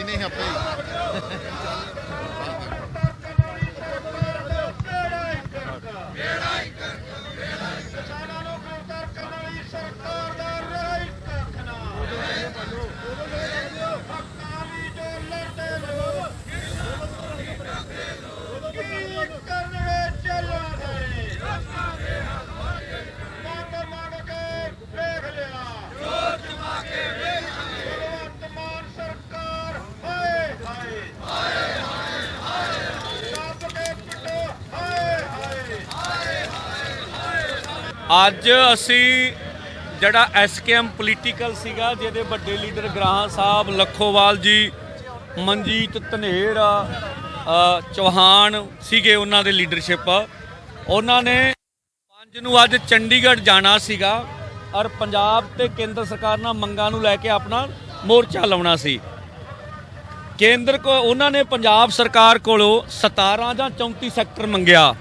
ਅਸੀਂ ਆਪੇ ਹੀ। ਅੱਜ ਅਸੀਂ ਜਿਹੜਾ ਐਸਕੇਐਮ ਪੋਲੀਟੀਕਲ ਸੀਗਾ, ਜਿਹਦੇ ਵੱਡੇ ਲੀਡਰ ਗ੍ਰਾਹਾਂ ਸਾਹਿਬ, ਲੱਖੋਵਾਲ ਜੀ, ਮਨਜੀਤ ਧਨੇਰ ਚੌਹਾਨ ਸੀਗੇ ਉਹਨਾਂ ਦੇ ਲੀਡਰਸ਼ਿਪ ਉਹਨਾਂ ਨੇ ਪੰਜ ਨੂੰ ਅੱਜ ਚੰਡੀਗੜ੍ਹ ਜਾਣਾ ਸੀਗਾ ਔਰ ਪੰਜਾਬ ਤੇ ਕੇਂਦਰ ਸਰਕਾਰ ਨਾਲ ਮੰਗਾਂ ਨੂੰ ਲੈ ਕੇ ਆਪਣਾ ਮੋਰਚਾ ਲਾਉਣਾ ਸੀ। ਕੇਂਦਰ ਕੋ, ਉਹਨਾਂ ਨੇ ਪੰਜਾਬ ਸਰਕਾਰ ਕੋਲੋਂ 17 ਜਾਂ 34 ਸੈਕਟਰ ਮੰਗਿਆ।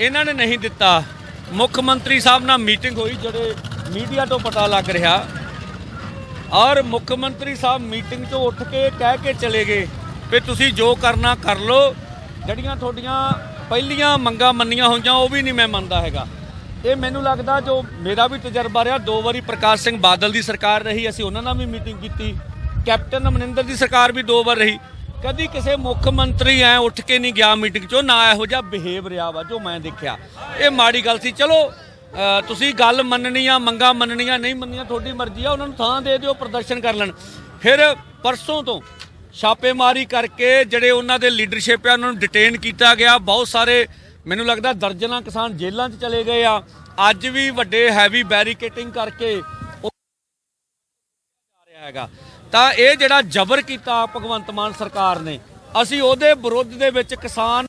ਇਹਨਾਂ ਨੇ ਨਹੀਂ ਦਿੱਤਾ। ਮੁੱਖ ਮੰਤਰੀ ਸਾਹਿਬ ਨਾਲ ਮੀਟਿੰਗ ਹੋਈ ਜਿਹੜੇ ਮੀਡੀਆ ਤੋਂ ਪਤਾ ਲੱਗ ਰਿਹਾ। ਔਰ ਮੁੱਖ ਮੰਤਰੀ ਸਾਹਿਬ ਮੀਟਿੰਗ ਤੋਂ ਉੱਠ ਕੇ ਕਹਿ ਕੇ ਚਲੇ ਗਏ ਵੀ ਤੁਸੀਂ ਜੋ ਕਰਨਾ ਕਰ ਲਓ। ਜਿਹੜੀਆਂ ਤੁਹਾਡੀਆਂ ਪਹਿਲੀਆਂ ਮੰਗਾਂ ਮੰਨੀਆਂ ਹੋਈਆਂ ਉਹ ਵੀ ਨਹੀਂ ਮੈਂ ਮੰਨਦਾ ਹੈਗਾ। ਇਹ ਮੈਨੂੰ ਲੱਗਦਾ ਜੋ ਮੇਰਾ ਵੀ ਤਜਰਬਾ ਰਿਹਾ, ਦੋ ਵਾਰੀ ਪ੍ਰਕਾਸ਼ ਸਿੰਘ ਬਾਦਲ ਦੀ ਸਰਕਾਰ ਰਹੀ, ਅਸੀਂ ਉਹਨਾਂ ਨਾਲ ਵੀ ਮੀਟਿੰਗ ਕੀਤੀ। ਕੈਪਟਨ ਅਮਰਿੰਦਰ ਦੀ ਸਰਕਾਰ ਵੀ ਦੋ ਵਾਰ ਰਹੀ। ਕਦੀ ਕਿਸੇ ਮੁੱਖ ਮੰਤਰੀ ਐ ਉੱਠ ਕੇ ਨਹੀਂ ਗਿਆ ਮੀਟਿੰਗ 'ਚੋਂ, ਨਾ ਇਹੋ ਜਿਹਾ ਬਿਹੇਵ ਰਿਹਾ ਵਾ ਜੋ ਮੈਂ ਦੇਖਿਆ। ਇਹ ਮਾੜੀ ਗੱਲ ਸੀ। ਚਲੋ ਤੁਸੀਂ ਗੱਲ ਮੰਨਣੀ ਆ ਮੰਗਾ ਮੰਨਣੀਆਂ, ਨਹੀਂ ਮੰਨਣੀਆਂ ਤੁਹਾਡੀ ਮਰਜ਼ੀ ਆ, ਉਹਨਾਂ ਨੂੰ ਥਾਂ ਦੇ ਦਿਓ, ਪ੍ਰਦਰਸ਼ਨ ਕਰ ਲੈਣ। ਫਿਰ ਪਰਸੋਂ ਤੋਂ ਛਾਪੇਮਾਰੀ ਕਰਕੇ ਜਿਹੜੇ ਉਹਨਾਂ ਦੇ ਲੀਡਰਸ਼ਿਪ ਆ, ਉਹਨਾਂ ਨੂੰ ਡਿਟੇਨ ਕੀਤਾ ਗਿਆ। ਬਹੁਤ ਸਾਰੇ, ਮੈਨੂੰ ਲੱਗਦਾ, ਦਰਜਨਾਂ ਕਿਸਾਨ ਜੇਲ੍ਹਾਂ 'ਚ ਚਲੇ ਗਏ ਆ। ਅੱਜ ਵੀ ਵੱਡੇ ਹੈਵੀ ਬੈਰੀਕੇਟਿੰਗ ਕਰਕੇ ਹੈਗਾ। ਤਾਂ ਇਹ ਜਿਹੜਾ ਜ਼ਬਰ ਕੀਤਾ ਭਗਵੰਤ ਮਾਨ ਸਰਕਾਰ ਨੇ, ਅਸੀਂ ਉਹਦੇ ਵਿਰੁੱਧ ਦੇ ਵਿੱਚ ਕਿਸਾਨ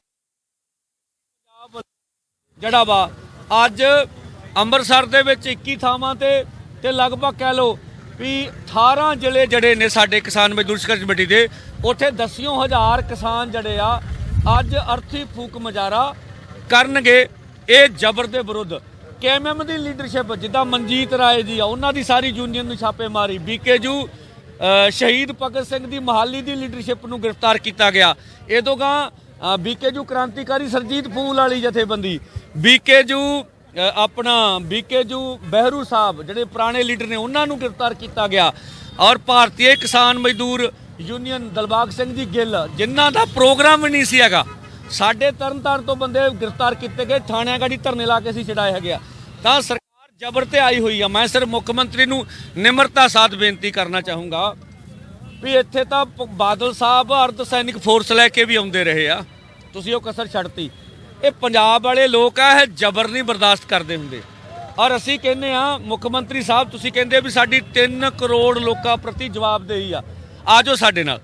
ਜਿਹੜਾ ਵਾ, ਅੱਜ ਅੰਮ੍ਰਿਤਸਰ ਦੇ ਵਿੱਚ 21 ਥਾਵਾਂ ਤੇ ਤੇ ਲਗਭਗ ਕਹਿ ਲਓ ਵੀ 18 ਜ਼ਿਲ੍ਹੇ ਜਿਹੜੇ ਨੇ ਸਾਡੇ ਕਿਸਾਨ ਮਜ਼ਦੂਰ ਸੰਘਰਸ਼ ਕਮੇਟੀ ਦੇ, ਉੱਥੇ ਦਸਿਓ ਹਜ਼ਾਰ ਕਿਸਾਨ ਜਿਹੜੇ ਆ, ਅੱਜ ਅਰਥੀ ਫੂਕ ਮੁਜ਼ਾਹਰਾ ਕਰਨਗੇ, ਇਹ ਜ਼ਬਰ ਦੇ ਵਿਰੁੱਧ। ਕੇਐਮਐਮ ਦੀ ਲੀਡਰਸ਼ਿਪ ਜਿੱਦਾਂ ਮਨਜੀਤ ਰਾਏ ਜੀ ਆ ਉਹਨਾਂ ਦੀ ਸਾਰੀ ਯੂਨੀਅਨ ਨੂੰ ਛਾਪੇ ਮਾਰੀ। ਬੀਕੇਜੂ ਅ, ਸ਼ਹੀਦ ਭਗਤ ਸਿੰਘ ਦੀ ਮਹਾਲੀ ਦੀ ਲੀਡਰਸ਼ਿਪ ਨੂੰ ਗ੍ਰਿਫਤਾਰ ਕੀਤਾ ਗਿਆ। ਇਹ ਤੋਂ ਗਾਂ ਬੀਕੇਜੂ ਕ੍ਰਾਂਤੀਕਾਰੀ ਸਰਜੀਤ ਫੂਲ ਵਾਲੀ ਜਥੇਬੰਦੀ। ਬੀਕੇਜੂ ਅ, ਆਪਣਾ ਬੀਕੇਜੂ ਬਹਿਰੂ ਸਾਹਿਬ ਜਿਹੜੇ ਪੁਰਾਣੇ ਲੀਡਰ ਨੇ ਉਹਨਾਂ ਨੂੰ ਗ੍ਰਿਫਤਾਰ ਕੀਤਾ ਗਿਆ। ਔਰ ਭਾਰਤੀ ਕਿਸਾਨ ਮਜ਼ਦੂਰ ਯੂਨੀਅਨ ਦਲਬਾਗ ਸਿੰਘ ਜੀ ਗਿੱਲ ਜਿਨ੍ਹਾਂ ਦਾ ਪ੍ਰੋਗਰਾਮ ਵੀ ਨਹੀਂ ਸੀ ਹੈਗਾ ਸਾਡੇ ਤਰਨਤਾਰਨ ਤੋਂ ਬੰਦੇ ਗ੍ਰਿਫਤਾਰ ਕੀਤੇ ਗਏ ਥਾਣਿਆਂ ਗਾੜੀ ਧਰਨੇ ਲਾ ਕੇ ਅਸੀਂ ਛਡਾਏ ਹੈਗੇ ਆ। ਤਾਂ ਸਰਕਾਰ ਜ਼ਬਰ ਤੇ ਆਈ ਹੋਈ ਆ। ਮੈਂ ਸਿਰ ਮੁੱਖ ਮੰਤਰੀ ਨੂੰ ਨਿਮਰਤਾ ਸਾਥ ਬੇਨਤੀ ਕਰਨਾ ਚਾਹੂੰਗਾ ਵੀ ਇੱਥੇ ਤਾਂ ਬਾਦਲ ਸਾਹਿਬ ਅਰਧ ਸੈਨਿਕ ਫੋਰਸ ਲੈ ਕੇ ਵੀ ਆਉਂਦੇ ਰਹੇ ਆ। ਤੁਸੀਂ ਉਹ ਕਸਰ ਛੱਡਤੀ। ਇਹ ਪੰਜਾਬ ਵਾਲੇ ਲੋਕ ਆ, ਇਹ ਜ਼ਬਰ ਨਹੀਂ ਬਰਦਾਸ਼ਤ ਕਰਦੇ ਹੁੰਦੇ। ਔਰ ਅਸੀਂ ਕਹਿੰਦੇ ਆ, ਮੁੱਖ ਮੰਤਰੀ ਸਾਹਿਬ ਤੁਸੀਂ ਕਹਿੰਦੇ ਵੀ ਸਾਡੀ 3 ਕਰੋੜ ਲੋਕਾਂ ਪ੍ਰਤੀ ਜਵਾਬਦੇਹੀ ਆ। ਆਜੋ ਸਾਡੇ ਨਾਲ।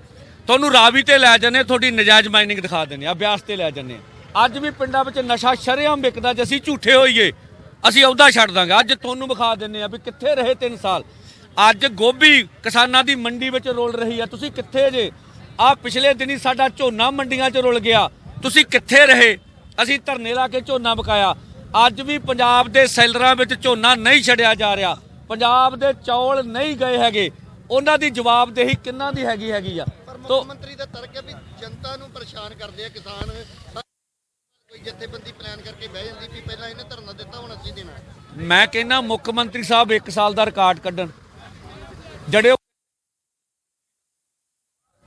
ਤੁਹਾਨੂੰ ਰਾਵੀ ਤੇ ਲੈ ਜਾਂਦੇ, ਤੁਹਾਡੀ ਨਜਾਇਜ਼ ਮਾਈਨਿੰਗ ਦਿਖਾ ਦਿੰਦੇ ਆ, ਅਭਿਆਸ ਤੇ ਲੈ ਜਾਂਦੇ ਆ। ਅੱਜ ਵੀ ਪਿੰਡਾਂ ਵਿੱਚ ਨਸ਼ਾ ਸ਼ਰੇਆਮ ਵਿਕਦਾ ਜੇ ਅਸੀਂ ਝੂਠੇ ਹੋਈਏ ਅਸੀਂ ਉਹਦਾ ਛੱਡ ਦਾਂਗੇ। ਅੱਜ ਤੁਹਾਨੂੰ ਵਿਖਾ ਦਿੰਦੇ ਆ ਵੀ ਕਿੱਥੇ ਰਹੇ 3 ਸਾਲ। ਅੱਜ ਗੋਭੀ ਕਿਸਾਨਾਂ ਦੀ ਮੰਡੀ ਵਿੱਚ ਰੋਲ ਰਹੀ ਆ। ਤੁਸੀਂ ਕਿੱਥੇ ਜੇ? ਆ ਪਿਛਲੇ ਦਿਨੀ ਸਾਡਾ ਝੋਨਾ ਮੰਡੀਆਂ 'ਚ ਰੁਲ ਗਿਆ। ਤੁਸੀਂ ਕਿੱਥੇ ਰਹੇ? ਅਸੀਂ ਧਰਨੇ ਲਾ ਕੇ ਝੋਨਾ ਬਕਾਇਆ ਅੱਜ ਵੀ ਪੰਜਾਬ ਦੇ ਸੈਲਰਾਂ ਵਿੱਚ ਝੋਨਾ ਨਹੀਂ ਛੜਿਆ ਜਾ ਰਿਹਾ। ਪੰਜਾਬ ਦੇ ਚੌਲ ਨਹੀਂ ਗਏ ਹੈਗੇ। ਉਹਨਾਂ ਦੀ ਜਵਾਬਦੇਹੀ ਕਿੰਨਾਂ ਦੀ ਹੈਗੀ ਹੈਗੀ ਆ? ਪਰ ਮੁੱਖ ਮੰਤਰੀ ਦਾ ਤਰਕ ਹੈ ਵੀ ਜਨਤਾ ਨੂੰ ਪਰੇਸ਼ਾਨ ਕਰਦੇ ਆ ਕਿਸਾਨ। ਕੋਈ ਜਥੇਬੰਦੀ ਪਲਾਨ ਕਰਕੇ ਬਹਿ ਜਾਂਦੀ ਵੀ ਪਹਿਲਾਂ ਇਹਨੇ ਧਰਨਾ ਦਿੱਤਾ, ਹੁਣ ਅਸੀਂ ਦੇਣਾ ਮੈਂ ਕਹਿੰਦਾ ਮੁੱਖ ਮੰਤਰੀ ਸਾਹਿਬ 1 ਸਾਲ ਦਾ ਰਿਕਾਰਡ ਕੱਢਣ। ਜਿਹੜੇ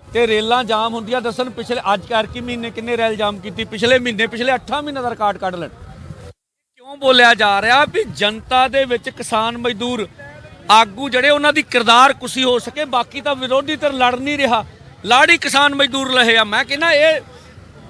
ਤੇ ਰੇਲਾਂ ਜਾਮ ਹੁੰਦੀਆਂ, ਦੱਸਣ ਪਿਛਲੇ ਅੱਜ ਕਰਕੇ ਮਹੀਨੇ ਕਿੰਨੇ ਰੇਲ ਜਾਮ ਕੀਤੀ? ਪਿਛਲੇ ਮਹੀਨੇ, ਪਿਛਲੇ 8 ਮਹੀਨੇ ਦਾ ਰਿਕਾਰਡ ਕੱਢ ਲੈਣ। ਕਿਉਂ ਬੋਲਿਆ ਜਾ ਰਿਹਾ ਵੀ ਜਨਤਾ ਦੇ ਵਿੱਚ ਕਿਸਾਨ ਮਜ਼ਦੂਰ ਆਗੂ ਜਿਹੜੇ ਉਹਨਾਂ ਦੀ ਕਿਰਦਾਰ ਕੁਸੀ ਹੋ ਸਕੇ, ਬਾਕੀ ਤਾਂ ਵਿਰੋਧੀ ਧਿਰ ਲੜ ਨਹੀਂ ਰਿਹਾ। ਲਾੜੀ ਕਿਸਾਨ ਮਜ਼ਦੂਰ ਲਹੇ ਆ। ਮੈਂ ਕਹਿੰਦਾ ਇਹ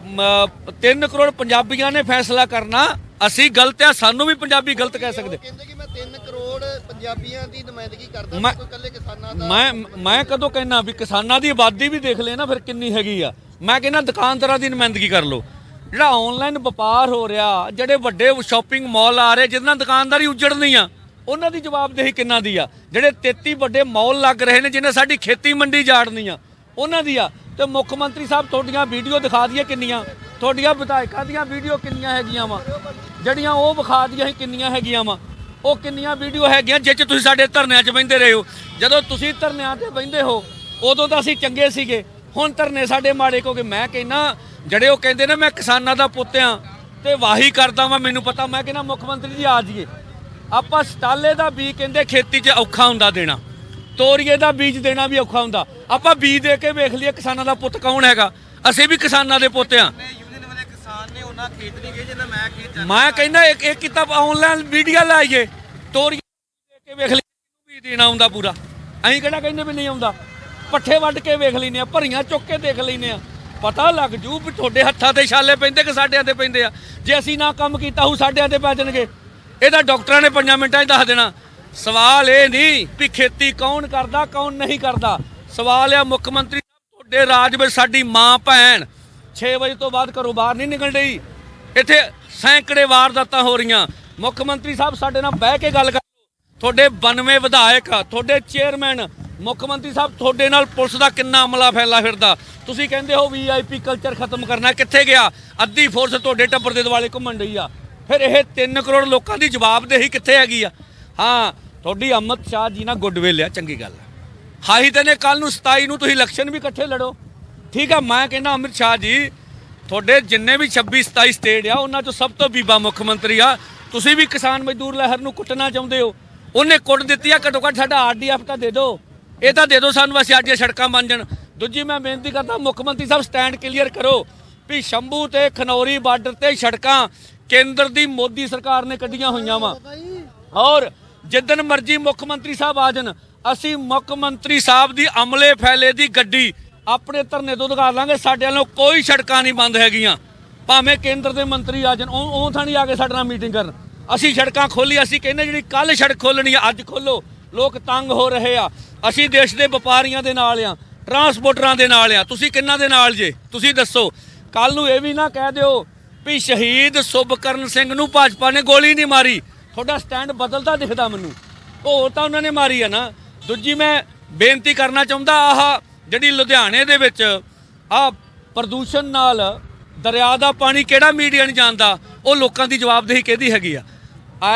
3 ਕਰੋੜ ਪੰਜਾਬੀਆਂ ਨੇ ਫੈਸਲਾ ਕਰਨਾ ਅਸੀਂ ਗਲਤ ਆ ਸਾਨੂੰ ਵੀ ਪੰਜਾਬੀ ਗਲਤ ਕਹਿ ਸਕਦੇ। ਕਹਿੰਦੇ ਕਿ ਮੈਂ 3 ਕਰੋੜ ਪੰਜਾਬੀਆਂ ਦੀ ਨੁਮਾਇੰਦਗੀ ਕਰਦਾ ਮੈਂ- ਕੋਈ ਇਕੱਲੇ ਕਿਸਾਨਾਂ ਦਾ ਮੈਂ ਮੈਂ ਕਦੋਂ ਕਹਿਣਾ ਵੀ ਕਿਸਾਨਾਂ ਦੀ ਆਬਾਦੀ ਵੀ ਦੇਖ ਲੈ ਨਾ ਫਿਰ ਕਿੰਨੀ ਹੈਗੀ ਆ। ਮੈਂ ਕਹਿੰਦਾ ਦੁਕਾਨਦਾਰਾਂ ਦੀ ਨੁਮਾਇੰਦਗੀ ਕਰ ਲਓ। ਜਿਹੜਾ ਆਨਲਾਈਨ ਵਪਾਰ ਹੋ ਰਿਹਾ ਜਿਹੜੇ ਵੱਡੇ ਸ਼ਾਪਿੰਗ ਮਾਲ ਆ ਰਹੇ ਜਿਹਦੇ ਨਾਲ ਦੁਕਾਨਦਾਰੀ ਉਜੜਨੀ ਆ ਉਹਨਾਂ ਦੀ ਜਵਾਬਦੇਹੀ ਕਿੰਨਾ ਦੀ ਆ? ਜਿਹੜੇ 33 ਵੱਡੇ ਮਾਲ ਲੱਗ ਰਹੇ ਨੇ ਜਿਹਨੇ ਸਾਡੀ ਖੇਤੀ ਮੰਡੀ ਜਾੜਨੀ ਆ ਉਹਨਾਂ ਦੀ ਆ। ਤੇ ਮੁੱਖ ਮੰਤਰੀ ਸਾਹਿਬ ਤੁਹਾਡੀਆਂ ਵੀਡੀਓ ਦਿਖਾ ਦਈਏ ਕਿੰਨੀਆਂ। ਤੁਹਾਡੀਆਂ ਵਿਧਾਇਕਾਂ ਦੀਆਂ ਵੀਡੀਓ ਕਿੰਨੀਆਂ ਹੈਗੀਆਂ ਵਾ। ਜਿਹੜੀਆਂ ਉਹ ਵਿਖਾ ਦੀਆਂ ਸੀ ਕਿੰਨੀਆਂ ਹੈਗੀਆਂ ਵਾ। ਉਹ ਕਿੰਨੀਆਂ ਵੀਡੀਓ ਹੈਗੀਆਂ ਜਿਹ 'ਚ ਤੁਸੀਂ ਸਾਡੇ ਧਰਨਿਆਂ 'ਚ ਬਹਿੰਦੇ ਰਹੇ ਹੋ। ਜਦੋਂ ਤੁਸੀਂ ਧਰਨਿਆਂ ਤੇ ਬਹਿੰਦੇ ਹੋ, ਉਦੋਂ ਤਾਂ ਅਸੀਂ ਚੰਗੇ ਸੀਗੇ। ਹੁਣ ਧਰਨੇ ਸਾਡੇ ਮਾੜੇ ਕਿਉਂਕਿ ਮੈਂ ਕਹਿੰਨਾ ਜਿਹੜੇ ਉਹ ਕਹਿੰਦੇ ਨੇ, ਮੈਂ ਕਿਸਾਨਾਂ ਦਾ ਪੁੱਤ ਆ ਤੇ ਵਾਹੀ ਕਰਦਾ ਵਾਂ, ਮੈਨੂੰ ਪਤਾ। ਮੈਂ ਕਹਿੰਦਾ, ਮੁੱਖ ਮੰਤਰੀ ਜੀ ਆ ਜਾਈਏ। ਆਪਾਂ ਸਟਾਲੇ ਦਾ ਬੀਜ ਕਹਿੰਦੇ, ਖੇਤੀ 'ਚ ਔਖਾ ਹੁੰਦਾ ਦੇਣਾ। ਤੋਰੀਏ ਦਾ ਬੀਜ ਦੇਣਾ ਵੀ ਔਖਾ ਹੁੰਦਾ। ਆਪਾਂ ਬੀਜ ਦੇ ਕੇ ਵੇਖ ਲਈਏ ਕਿਸਾਨਾਂ ਦਾ ਪੁੱਤ ਕੌਣ ਹੈਗਾ। ਅਸੀਂ ਵੀ ਕਿਸਾਨਾਂ ਦੇ ਪੁੱਤ ਆ। ਯੂਨੀਅਨ ਵਾਲੇ ਕਿਸਾਨ ਨੇ ਉਹਨਾਂ ਖੇਤ ਨਹੀਂ ਗਏ ਜਿੰਨਾ ਮੈਂ ਖੇਤ ਜਾ ਮੈਂ ਕਹਿੰਦਾ ਇੱਕ ਇੱਕ ਕਿਤਾਬ ਆਨਲਾਈਨ ਵੀਡੀਓ ਲਾਈਏ। ਤੋਰੀਏ ਦੇ ਕੇ ਵੇਖ ਲਈਏ ਵੀ ਦੇਣਾ ਆਉਂਦਾ ਪੂਰਾ। ਅਸੀਂ ਕਿਹੜਾ ਕਹਿੰਦੇ ਵੀ ਨਹੀਂ ਆਉਂਦਾ। ਪੱਠੇ ਵੱਢ ਕੇ ਵੇਖ ਲੈਨੇ ਆ ਭਰੀਆਂ ਚੁੱਕ ਕੇ ਦੇਖ ਲੈਨੇ ਆ। ਪਤਾ ਲੱਗ ਜੂ ਵੀ ਤੁਹਾਡੇ ਹੱਥਾਂ ਤੇ ਛਾਲੇ ਪੈਂਦੇ ਕਿ ਸਾਡਿਆਂ ਤੇ ਪੈਂਦੇ ਆ। ਜੇ ਅਸੀਂ ਨਾ ਕੰਮ ਕੀਤਾ ਹੋ ਸਾਡਿਆਂ ਤੇ ਪੈ ਜਾਣਗੇ। ਇਹਦਾ ਡਾਕਟਰਾਂ ਨੇ 5 ਮਿੰਟਾਂ 'ਚ ਦੱਸ ਦੇਣਾ। ਸਵਾਲ ਇਹ ਨਹੀਂ ਵੀ ਖੇਤੀ ਕੌਣ ਕਰਦਾ, ਕੌਣ ਨਹੀਂ ਕਰਦਾ। ਸਵਾਲ ਆ, ਮੁੱਖ ਮੰਤਰੀ ਤੁਹਾਡੇ ਰਾਜ ਵਿੱਚ ਸਾਡੀ ਮਾਂ, ਭੈਣ 6 ਵਜੇ ਤੋਂ ਬਾਅਦ ਘਰੋਂ ਬਾਹਰ ਨਹੀਂ ਨਿਕਲ ਰਹੀ ਇੱਥੇ ਸੈਂਕੜੇ ਵਾਰਦਾਤਾਂ ਹੋ ਰਹੀਆਂ। ਮੁੱਖ ਮੰਤਰੀ ਸਾਹਿਬ, ਸਾਡੇ ਨਾਲ ਬਹਿ ਕੇ ਗੱਲ ਕਰ ਤੁਹਾਡੇ 92 ਵਿਧਾਇਕ, ਤੁਹਾਡੇ ਚੇਅਰਮੈਨ, ਮੁੱਖ ਮੰਤਰੀ ਸਾਹਿਬ, ਤੁਹਾਡੇ ਨਾਲ ਪੁਲਿਸ ਦਾ ਕਿੰਨਾ ਅਮਲਾ ਫੈਲਾ ਫਿਰਦਾ। ਤੁਸੀਂ ਕਹਿੰਦੇ ਹੋ ਵੀਆਈਪੀ ਕਲਚਰ ਖਤਮ ਕਰਨਾ ਕਿੱਥੇ ਗਿਆ? ਅੱਧੀ ਫੋਰਸ ਤੁਹਾਡੇ ਟੱਬਰ ਦੇ ਦੁਆਲੇ ਘੁੰਮਣ ਰਹੀ ਆ। ਫਿਰ ਇਹ 3 ਕਰੋੜ ਲੋਕਾਂ ਦੀ ਜਵਾਬਦੇਹੀ ਕਿੱਥੇ ਹੈਗੀ ਆ? ਹਾਂ ਤੁਹਾਡੀ ਅਮਿਤ ਸ਼ਾਹ ਜੀ ਨਾਲ ਗੁੱਡਵਿਲ ਆ ਚੰਗੀ ਗੱਲ ਹਾਈ ਤੇ ਨੇ ਕੱਲ ਨੂੰ 27 ਨੂੰ ਤੁਸੀਂ ਇਲੈਕਸ਼ਨ ਵੀ ਇਕੱਠੇ ਲੜੋ। ਠੀਕ ਆ ਮੈਂ ਕਹਿੰਦਾ ਅਮਿਤ ਸ਼ਾਹ ਜੀ ਤੁਹਾਡੇ ਜਿੰਨੇ ਵੀ 26 27 ਸਟੇਟ ਆ ਉਹਨਾਂ ਚੋਂ ਸਭ ਤੋਂ ਬੀਬਾ ਮੁੱਖ ਮੰਤਰੀ ਆ। ਤੁਸੀਂ ਵੀ ਕਿਸਾਨ ਮਜ਼ਦੂਰ ਲਹਿਰ ਨੂੰ ਕੁੱਟਣਾ ਚਾਹੁੰਦੇ ਹੋ। ਉਹਨੇ ਕੁੱਟ ਦਿੱਤੀ ਆ ਘੱਟੋ ਘੱਟ ਸਾਡਾ ਆਰਡੀਐਫ ਤਾਂ ਦੇ ਦਿਓ। ਇਹ ਤਾਂ ਦੇ ਦਿਓ ਸਾਨੂੰ ਅਸੀਂ ਅੱਜ ਇਹ ਸੜਕਾਂ ਬਣ ਜਾਣ। ਦੂਜੀ ਮੈਂ ਬੇਨਤੀ ਕਰਦਾ ਮੁੱਖ ਮੰਤਰੀ ਸਾਹਿਬ ਸਟੈਂਡ ਕਲੀਅਰ ਕਰੋ ਵੀ ਸ਼ੰਭੂ ਤੇ ਖਨੌਰੀ ਬਾਰਡਰ ਤੇ ਸੜਕਾਂ ਕੇਂਦਰ ਦੀ ਮੋਦੀ ਸਰਕਾਰ ਨੇ ਕੱਢੀਆਂ ਹੋਈਆਂ ਵਾ। ਔਰ ਜਿੱਦਨ ਮਰਜ਼ੀ ਮੁੱਖ ਮੰਤਰੀ ਸਾਹਿਬ ਆ ਜਾਣ, ਅਸੀਂ ਮੁੱਖ ਮੰਤਰੀ ਸਾਹਿਬ ਦੀ ਅਮਲੇ ਫੈਲੇ ਦੀ ਗੱਡੀ ਆਪਣੇ ਧਰਨੇ ਤੋਂ ਦਿਖਾ ਲਾਂਗੇ, ਸਾਡੇ ਵੱਲੋਂ ਕੋਈ ਸੜਕਾਂ ਨਹੀਂ ਬੰਦ ਹੈਗੀਆਂ। ਭਾਵੇਂ ਕੇਂਦਰ ਦੇ ਮੰਤਰੀ ਆ ਜਾਣ, ਉਹ ਉਹ ਥਾਣੀ ਆ ਕੇ ਸਾਡੇ ਨਾਲ ਮੀਟਿੰਗ ਕਰਨ। ਅਸੀਂ ਸੜਕਾਂ ਖੋਲੀ ਅਸੀਂ ਕਹਿੰਦੇ ਜਿਹੜੀ ਕੱਲ ਸੜਕ ਖੋਲਣੀ ਆ, ਅੱਜ ਖੋਲੋ ਲੋਕ ਤੰਗ ਹੋ ਰਹੇ ਆ। ਅਸੀਂ ਦੇਸ਼ ਦੇ ਵਪਾਰੀਆਂ ਦੇ ਨਾਲ ਆ, ਟਰਾਂਸਪੋਰਟਰਾਂ ਦੇ ਨਾਲ ਆ। ਤੁਸੀਂ ਕਿੰਨਾਂ ਦੇ ਨਾਲ ਜੇ? ਤੁਸੀਂ ਦੱਸੋ। ਕੱਲ ਨੂੰ ਇਹ ਵੀ ਨਾ ਕਹਿ ਦਿਓ ਵੀ ਸ਼ਹੀਦ ਸੁਭਕਰਨ ਸਿੰਘ ਨੂੰ ਭਾਜਪਾ ਨੇ ਗੋਲੀ ਨਹੀਂ ਮਾਰੀ। ਤੁਹਾਡਾ ਸਟੈਂਡ ਬਦਲਦਾ ਦਿਖਦਾ ਮੈਨੂੰ। ਉਹ ਤਾਂ ਉਹਨਾਂ ਨੇ ਮਾਰੀ ਆ ਨਾ। ਦੂਜੀ ਮੈਂ ਬੇਨਤੀ ਕਰਨਾ ਚਾਹੁੰਦਾ ਆਹ ਜਿਹੜੀ ਲੁਧਿਆਣੇ ਦੇ ਵਿੱਚ ਆ ਪ੍ਰਦੂਸ਼ਣ ਨਾਲ ਦਰਿਆ ਦਾ ਪਾਣੀ ਕਿਹੜਾ ਮੀਡੀਆ ਨਹੀਂ ਜਾਣਦਾ ਉਹ ਲੋਕਾਂ ਦੀ ਜਵਾਬਦੇਹੀ ਕਿਹਦੀ ਹੈਗੀ ਆ?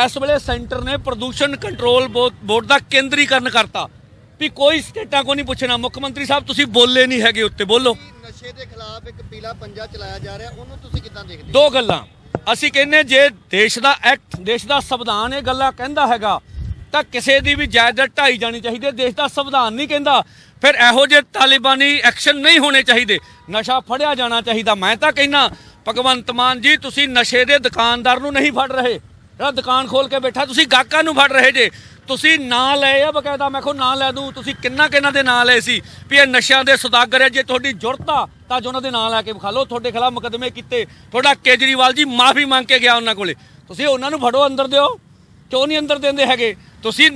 ਇਸ ਵੇਲੇ ਸੈਂਟਰ ਨੇ ਪ੍ਰਦੂਸ਼ਣ ਕੰਟਰੋਲ ਬੋਰਡ ਦਾ ਕੇਂਦਰੀਕਰਨ ਕਰਤਾ। ਵੀ ਕੋਈ ਸਟੇਟਾਂ ਕੋ ਨਹੀਂ ਪੁੱਛਣਾ। ਮੁੱਖ ਮੰਤਰੀ ਸਾਹਿਬ ਤੁਸੀਂ ਬੋਲੇ ਨਹੀਂ ਹੈਗੇ ਉੱਤੇ। ਬੋਲੋ। ਨਸ਼ੇ ਦੇ ਖਿਲਾਫ ਇੱਕ ਪੀਲਾ ਪੰਜਾ ਚਲਾਇਆ ਜਾ ਰਿਹਾ। ਉਹਨੂੰ ਤੁਸੀਂ ਕਿੱਦਾਂ ਦੇਖਦੇ ਹੋ? ਦੋ ਗੱਲਾਂ। ਅਸੀਂ ਕਹਿੰਨੇ ਜੇ ਦੇਸ਼ ਦਾ ਐਕਟ, ਦੇਸ਼ ਦਾ ਸੰਵਿਧਾਨ ਇਹ ਗੱਲਾਂ ਕਹਿੰਦਾ ਹੈਗਾ, ਤਾਂ ਕਿਸੇ ਦੀ ਵੀ ਜਾਇਦਾਦ ਢਾਈ ਜਾਣੀ ਚਾਹੀਦੀ ਹੈ। ਦੇਸ਼ ਦਾ ਸੰਵਿਧਾਨ ਨਹੀਂ ਕਹਿੰਦਾ। ਫਿਰ ਇਹੋ ਜਿਹੇ ਤਾਲਿਬਾਨੀ ਐਕਸ਼ਨ ਨਹੀਂ ਹੋਣੇ ਚਾਹੀਦੇ। ਨਸ਼ਾ ਫੜਿਆ ਜਾਣਾ ਚਾਹੀਦਾ। ਮੈਂ ਤਾਂ ਕਹਿੰਨਾ ਭਗਵੰਤ ਮਾਨ ਜੀ, ਤੁਸੀਂ ਨਸ਼ੇ ਦੇ ਦੁਕਾਨਦਾਰ ਨੂੰ ਨਹੀਂ ਫੜ ਰਹੇ। ਜਿਹੜਾ ਦੁਕਾਨ ਖੋਲ ਕੇ ਬੈਠਾ, ਤੁਸੀਂ ਗਾਹਕਾਂ ਨੂੰ ਫੜ ਰਹੇ ਜੇ। ਤੁਸੀਂ ਨਾਂ ਲਏ ਆ ਬਕਾਇਦਾ। ਮੈਂ ਕੋ ਨਾਂ ਲੈ ਦੂੰ ਤੁਸੀਂ ਕਿੰਨਾ ਕਿੰਨਾ ਦੇ ਨਾਂ ਲਏ ਸੀ ਵੀ ਇਹ ਨਸ਼ਿਆਂ ਦੇ ਸੌਦਾਗਰ ਹੈ ਜੇ ਤੁਹਾਡੀ ਜੁਰਤ ਆ ਤਾਂ ਜੋ ਉਹਨਾਂ ਦੇ ਨਾਂ ਲੈ ਕੇ ਵਿਖਾ ਲਓ। ਤੁਹਾਡੇ ਖਿਲਾਫ ਮੁਕੱਦਮੇ ਕੀਤੇ। ਤੁਹਾਡਾ ਕੇਜਰੀਵਾਲ ਜੀ ਮਾਫੀ ਮੰਗ ਕੇ ਗਿਆ ਉਹਨਾਂ ਕੋਲੇ। ਤੁਸੀਂ ਉਹਨਾਂ ਨੂੰ ਫੜੋ ਅੰਦਰ ਦਿਓ। ਕਿਉਂ ਨਹੀਂ ਅੰਦਰ ਦਿੰਦੇ ਹੈਗੇ? ਤੁਸੀਂ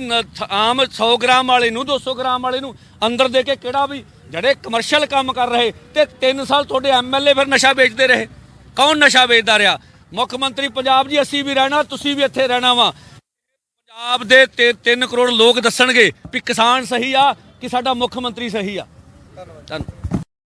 ਆਮ 100 ਗ੍ਰਾਮ ਵਾਲੇ ਨੂੰ 200 ਗ੍ਰਾਮ ਵਾਲੇ ਨੂੰ ਅੰਦਰ ਦੇ ਕੇ ਕਿਹੜਾ ਵੀ ਜਿਹੜੇ ਕਮਰਸ਼ੀਅਲ ਕੰਮ ਕਰ ਰਹੇ, ਤੇ 3 ਸਾਲ ਤੁਹਾਡੇ ਐਮਐਲਏ ਫਿਰ ਨਸ਼ਾ ਵੇਚਦੇ ਰਹੇ। ਕੌਣ ਨਸ਼ਾ ਵੇਚਦਾ ਰਿਹਾ? ਮੁੱਖ ਮੰਤਰੀ ਪੰਜਾਬ ਜੀ, ਅਸੀਂ ਵੀ ਰਹਿਣਾ, ਤੁਸੀਂ ਵੀ ਇੱਥੇ ਰਹਿਣਾ ਵਾ। ਪੰਜਾਬ ਦੇ 3 ਕਰੋੜ ਲੋਕ ਦੱਸਣਗੇ ਵੀ ਕਿਸਾਨ ਸਹੀ ਆ ਕਿ ਸਾਡਾ ਮੁੱਖ ਮੰਤਰੀ ਸਹੀ ਆ। ਧੰਨਵਾਦ। ਇਹ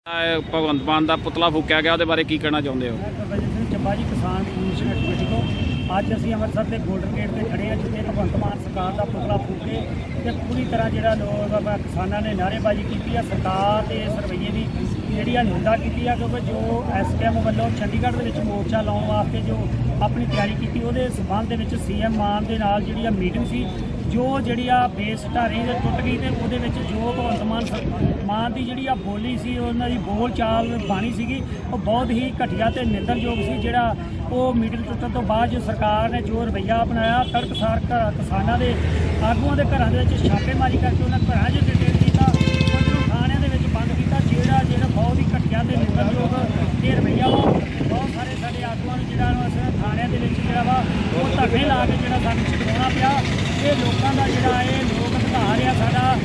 ਭਗਵੰਤ ਮਾਨ ਦਾ ਪੁਤਲਾ ਫੂਕਿਆ ਗਿਆ, ਉਹਦੇ ਬਾਰੇ ਕੀ ਕਹਿਣਾ ਚਾਹੁੰਦੇ ਹੋ? ਗੁਰਬਚਨ ਸਿੰਘ ਚੱਬਾ ਜੀ ਕਿਸਾਨ ਯੂਨੀਅਨ ਕਮੇਟੀ ਤੋਂ ਅੱਜ ਅਸੀਂ ਅੰਮ੍ਰਿਤਸਰ ਦੇ ਗੋਲਡਨ ਗੇਟ ਤੇ ਖੜੇ ਹਾਂ, ਜਿੱਥੇ ਭਗਵੰਤ ਮਾਨ ਸਰਕਾਰ ਦਾ ਪੁਤਲਾ ਫੂਕੇ ਤੇ ਪੂਰੀ ਤਰ੍ਹਾਂ ਜਿਹੜਾ ਲੋਕ ਕਿਸਾਨਾਂ ਨੇ ਨਾਅਰੇਬਾਜ਼ੀ ਕੀਤੀ ਆ। ਸਰਕਾਰ ਤੇ ਇਸ ਰਵੱਈਏ ਦੀ ਜਿਹੜੀ ਆ ਨਿੰਦਾ ਕੀਤੀ ਆ, ਕਿਉਂਕਿ ਜੋ ਐਸਕੇਐਮ ਵੱਲੋਂ ਚੰਡੀਗੜ੍ਹ ਦੇ ਵਿੱਚ ਮੋਰਚਾ ਲਾਉਣ ਵਾਸਤੇ ਜੋ ਆਪਣੀ ਤਿਆਰੀ ਕੀਤੀ, ਉਹਦੇ ਸਬੰਧ ਦੇ ਵਿੱਚ ਸੀਐਮ ਮਾਨ ਦੇ ਨਾਲ ਜਿਹੜੀ ਆ ਮੀਟਿੰਗ ਸੀ। ਜੋ ਜਿਹੜੀ ਆ ਬੇਸ ਢਾਰੀ ਦੇ ਟੁੱਟ ਗਈ ਤੇ ਉਹਦੇ ਵਿੱਚ ਜੋ ਭਗਵੰਤ ਮਾਨ ਸਰ- ਮਾਨ ਦੀ ਜਿਹੜੀ ਆ ਬੋਲੀ ਸੀ, ਉਹਨਾਂ ਦੀ ਬੋਲ ਚਾਲ ਬਾਣੀ ਸੀਗੀ, ਉਹ ਬਹੁਤ ਹੀ ਘਟੀਆ ਤੇ ਨਿੰਦਣਯੋਗ ਸੀ, ਜਿਹੜਾ ਉਹ ਮੀਟਿੰਗ ਟੁੱਟਣ ਤੋਂ ਬਾਅਦ ਜੋ ਸਰਕਾਰ ਨੇ ਜੋ ਰਵੱਈਆ ਅਪਣਾਇਆ ਤੜਕਸਾਰ ਘ- ਕਿਸਾਨਾਂ ਦੇ ਆਗੂਆਂ ਦੇ ਘਰਾਂ ਦੇ ਵਿੱਚ ਛਾਪੇਮਾਰੀ ਕਰਕੇ ਉਹਨਾਂ ਘਰਾਂ 'ਚ ਡਿਟੇਲ ਕੀਤਾ ਕੁਝ ਨੂੰ ਥਾਣਿਆਂ ਦੇ ਵਿੱਚ ਬੰਦ ਕੀਤਾ, ਜਿਹੜਾ ਜਿਹੜਾ ਬਹੁਤ ਹੀ ਘਟੀਆ ਤੇ ਨਿੰਦਣਯੋਗ ਇਹ ਰਵੱਈਆ ਵਾ, ਬਹੁਤ ਸਾਰੇ ਸਾਡੇ ਆਗੂਆਂ ਨੂੰ ਜਿਹੜਾ ਨੂੰ ਥਾਣਿਆਂ ਦੇ ਵਿੱਚ ਜਿਹੜਾ ਵਾ, ਉਹ ਧਰਨੇ ਲਾ ਕੇ ਜਿਹੜਾ ਸਾਨੂੰ ਛਡਾਉਣਾ ਪਿਆ। ਇਹ ਲੋਕਾਂ ਦਾ ਜਿਹੜਾ ਇਹ ਲੋਕ ਅਧਿਕਾਰ ਆ, ਸਾਡਾ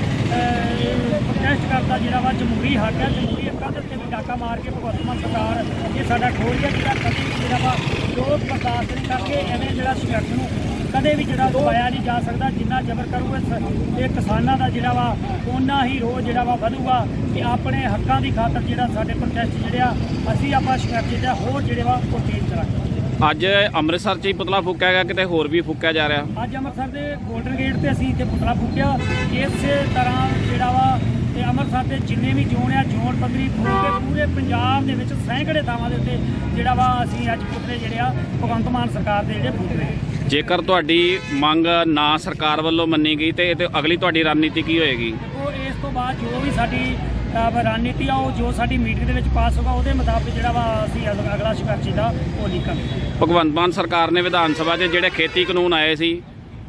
ਪ੍ਰੋਟੈਸਟ ਕਰਦਾ ਜਿਹੜਾ ਵਾ ਜਮਹੂਰੀ ਹੱਕ ਹੈ ਜਮਹੂਰੀ ਹੱਕਾਂ ਦੇ ਉੱਤੇ ਵੀ ਡਾਕਾ ਮਾਰ ਕੇ ਭਗਵੰਤ ਮਾਨ ਸਰਕਾਰ, ਇਹ ਸਾਡਾ ਠੋਰੀਆ ਜਿਹੜਾ ਕਦੇ ਜਿਹੜਾ ਵਾ, ਲੋਕ ਬਰਦਾਸ਼ਤ ਨਹੀਂ ਕਰਕੇ ਐਵੇਂ ਜਿਹੜਾ ਸੰਘਰਸ਼ ਨੂੰ ਕਦੇ ਵੀ ਜਿਹੜਾ ਦਬਾਇਆ ਨਹੀਂ ਜਾ ਸਕਦਾ, ਜਿੰਨਾ ਜ਼ਬਰ ਕਰੂਗੇ ਇਹ ਕਿਸਾਨਾਂ ਦਾ ਜਿਹੜਾ ਵਾ, ਓਨਾ ਹੀ ਰੋਜ਼ ਜਿਹੜਾ ਵਾ ਵਧੂਗਾ ਕਿ ਆਪਣੇ ਹੱਕਾਂ ਦੀ ਖਾਤਰ ਜਿਹੜਾ ਸਾਡੇ ਪ੍ਰੋਟੈਸਟ ਜਿਹੜੇ ਆ, ਅਸੀਂ ਆਪਾਂ ਸੰਘਰਸ਼ ਜਿਹੜਾ ਹੋਰ ਜਿਹੜੇ ਵਾ, ਉਹ ਤੇਜ਼ ਕਰਾਂਗੇ ਅੱਜ ਅੰਮ੍ਰਿਤਸਰ 'ਚ ਹੀ ਪੁਤਲਾ ਫੂਕਿਆ ਗਿਆ ਕਿਤੇ ਹੋਰ ਵੀ ਫੂਕਿਆ ਜਾ ਰਿਹਾ? ਅੱਜ ਅੰਮ੍ਰਿਤਸਰ ਦੇ ਗੋਲਡਨ ਗੇਟ ਤੇ ਅਸੀਂ ਇੱਥੇ ਪੁਤਲਾ ਫੂਕਿਆ। ਇਸੇ ਤਰ੍ਹਾਂ ਜਿਹੜਾ ਵਾ ਤੇ ਅੰਮ੍ਰਿਤਸਰ ਦੇ ਜਿੰਨੇ ਵੀ ਜ਼ੋਨ ਆ ਜ਼ੋਨ ਪੱਧਰੀ ਫੂਕ ਕੇ ਪੂਰੇ ਪੰਜਾਬ ਦੇ ਵਿੱਚ ਸੈਂਕੜੇ ਥਾਵਾਂ ਦੇ ਉੱਤੇ ਜਿਹੜਾ ਵਾ ਅਸੀਂ ਅੱਜ ਪੁਤਲੇ ਜਿਹੜੇ ਆ ਭਗਵੰਤ ਮਾਨ ਸਰਕਾਰ ਦੇ ਜਿਹੜੇ ਫੂਕ ਰਹੇ। ਜੇਕਰ ਤੁਹਾਡੀ ਮੰਗ ਨਾ ਸਰਕਾਰ ਵੱਲੋਂ ਮੰਨੀ ਗਈ ਤੇ ਇਹ ਤੇ ਅਗਲੀ ਤੁਹਾਡੀ ਰਣਨੀਤੀ ਕੀ ਹੋਏਗੀ? ਉਹ ਇਸ ਤੋਂ ਬਾਅਦ ਜੋ ਵੀ ਸਾਡੀ ਰਣਨੀਤੀ ਆ ਉਹ ਜੋ ਸਾਡੀ ਮੀਟਿੰਗ ਦੇ ਵਿੱਚ ਪਾਸ ਹੋਗਾ ਉਹਦੇ ਮੁਤਾਬਕ ਜਿਹੜਾ ਵਾ ਅਸੀਂ ਅਗ- ਅਗਲਾ ਸੰਘਰਸ਼ ਦਾ ਉਹ ਲਿਖਾਂਗੇ ਭਗਵੰਤ ਮਾਨ ਸਰਕਾਰ ਨੇ ਵਿਧਾਨ ਸਭਾ 'ਚ ਜਿਹੜੇ ਖੇਤੀ ਕਾਨੂੰਨ ਆਏ ਸੀ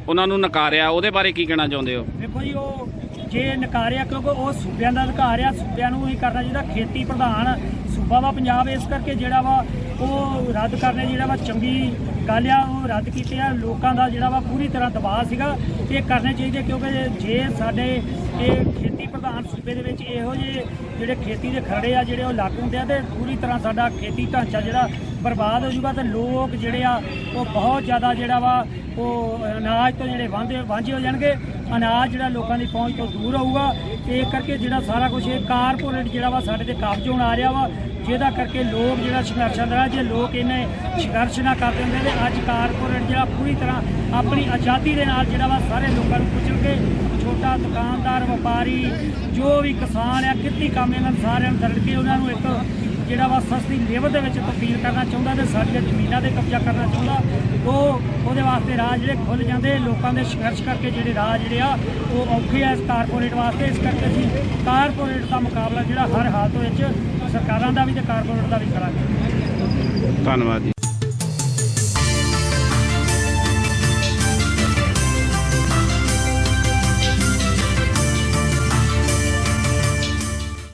ਉਹਨਾਂ ਨੂੰ ਨਕਾਰਿਆ ਉਹਦੇ ਬਾਰੇ ਕੀ ਕਹਿਣਾ ਚਾਹੁੰਦੇ ਹੋ? ਦੇਖੋ ਜੀ ਉਹ ਜੇ ਨਕਾਰਿਆ ਕਿਉਂਕਿ ਉਹ ਸੂਬਿਆਂ ਦਾ ਅਧਿਕਾਰ ਆ ਸੂਬਿਆਂ ਨੂੰ ਹੀ ਕਰਨਾ ਚਾਹੀਦਾ ਖੇਤੀ ਪ੍ਰਧਾਨ ਸੂਬਾ ਵਾ ਪੰਜਾਬ ਇਸ ਕਰਕੇ ਜਿਹੜਾ ਵਾ ਉਹ ਰੱਦ ਕਰਨੇ ਜਿਹੜਾ ਵਾ ਚੰਗੀ ਗੱਲ ਆ ਉਹ ਰੱਦ ਕੀਤੇ ਆ। ਲੋਕਾਂ ਦਾ ਜਿਹੜਾ ਵਾ ਪੂਰੀ ਤਰ੍ਹਾਂ ਦਬਾਅ ਸੀਗਾ ਇਹ ਕਰਨੇ ਚਾਹੀਦੇ ਕਿਉਂਕਿ ਜੇ ਸਾਡੇ ਇਹ ਪ੍ਰਧਾਨ ਸੂਬੇ ਦੇ ਵਿੱਚ ਇਹੋ ਜਿਹੇ ਜਿਹੜੇ ਖੇਤੀ ਦੇ ਖਰੜੇ ਆ, ਜਿਹੜੇ ਉਹ ਲਾਗੂ ਹੁੰਦੇ ਆ ਤੇ ਪੂਰੀ ਤਰ੍ਹਾਂ ਸਾਡਾ ਖੇਤੀ ਢਾਂਚਾ ਜਿਹੜਾ ਬਰਬਾਦ ਹੋ ਜਾਊਗਾ ਤੇ ਲੋਕ ਜਿਹੜੇ ਆ, ਉਹ ਬਹੁਤ ਜ਼ਿਆਦਾ ਜਿਹੜਾ ਵਾ, ਉਹ ਅਨਾਜ ਤੋਂ ਜਿਹੜੇ ਵਾਂਝੇ ਵਾਂਝੇ ਹੋ ਜਾਣਗੇ। ਅਨਾਜ ਜਿਹੜਾ ਲੋਕਾਂ ਦੀ ਪਹੁੰਚ ਤੋਂ ਦੂਰ ਹੋਊਗਾ ਤੇ ਇਹ ਕਰਕੇ ਜਿਹੜਾ ਸਾਰਾ ਕੁਝ ਇਹ ਕਾਰਪੋਰੇਟ ਜਿਹੜਾ ਵਾ ਸਾਡੇ ਤੇ ਕਬਜ਼ ਹੋਣ ਆ ਰਿਹਾ ਵਾ, ਜਿਹਦਾ ਕਰਕੇ ਲੋਕ ਜਿਹੜਾ ਸੰਘਰਸ਼ਾਂ ਦਾ ਜੇ ਲੋਕ ਇਹਨੇ ਸੰਘਰਸ਼ ਨਾ ਕਰਦੇ ਹੁੰਦੇ ਤੇ ਅੱਜ ਕਾਰਪੋਰੇਟ ਜਿਹੜਾ ਪੂਰੀ ਤਰ੍ਹਾਂ ਆਪਣੀ ਆਜ਼ਾਦੀ ਦੇ ਨਾਲ ਜਿਹੜਾ ਵਾ ਸਾਰੇ ਲੋਕਾਂ ਨੂੰ ਕੁਚਲ ਕੇ ਛੋਟਾ ਦੁਕਾਨਦਾਰ, ਵਪਾਰੀ, ਜੋ ਵੀ ਕਿਸਾਨ ਆ ਕਿੱਤੀ ਕੰਮ ਇਹਨਾਂ ਨੂੰ ਸਾਰਿਆਂ ਨੂੰ ਦਰੜ ਕੇ ਉਹਨਾਂ ਨੂੰ ਇੱਕ ਜਿਹੜਾ ਵਾ ਸਸਤੀ ਲੇਬਰ ਦੇ ਵਿੱਚ ਤਬਦੀਲ ਕਰਨਾ ਚਾਹੁੰਦਾ ਤੇ ਸਾਡੀਆਂ ਜ਼ਮੀਨਾਂ ਤੇ ਕਬਜ਼ਾ ਕਰਨਾ ਚਾਹੁੰਦਾ, ਉਹ ਉਹਦੇ ਵਾਸਤੇ ਰਾਹ ਜਿਹੜੇ ਖੁੱਲ ਜਾਂਦੇ, ਲੋਕਾਂ ਦੇ ਸੰਘਰਸ਼ ਕਰਕੇ ਜਿਹੜੇ ਰਾਹ ਜਿਹੜੇ ਆ, ਉਹ ਔਖੇ ਆ ਇਸ ਕਾਰਪੋਰੇਟ ਵਾਸਤੇ, ਇਸ ਕਰਕੇ ਅਸੀਂ ਕਾਰਪੋਰੇਟ ਦਾ ਮੁਕਾਬਲਾ ਜਿਹੜਾ ਹਰ ਹਾਲਤ ਵਿੱਚ ਸਰਕਾਰਾਂ ਦਾ ਵੀ ਤੇ ਕਾਰਪੋਰੇਟ ਦਾ ਵੀ ਕਰਾਂਗੇ। ਧੰਨਵਾਦ ਜੀ।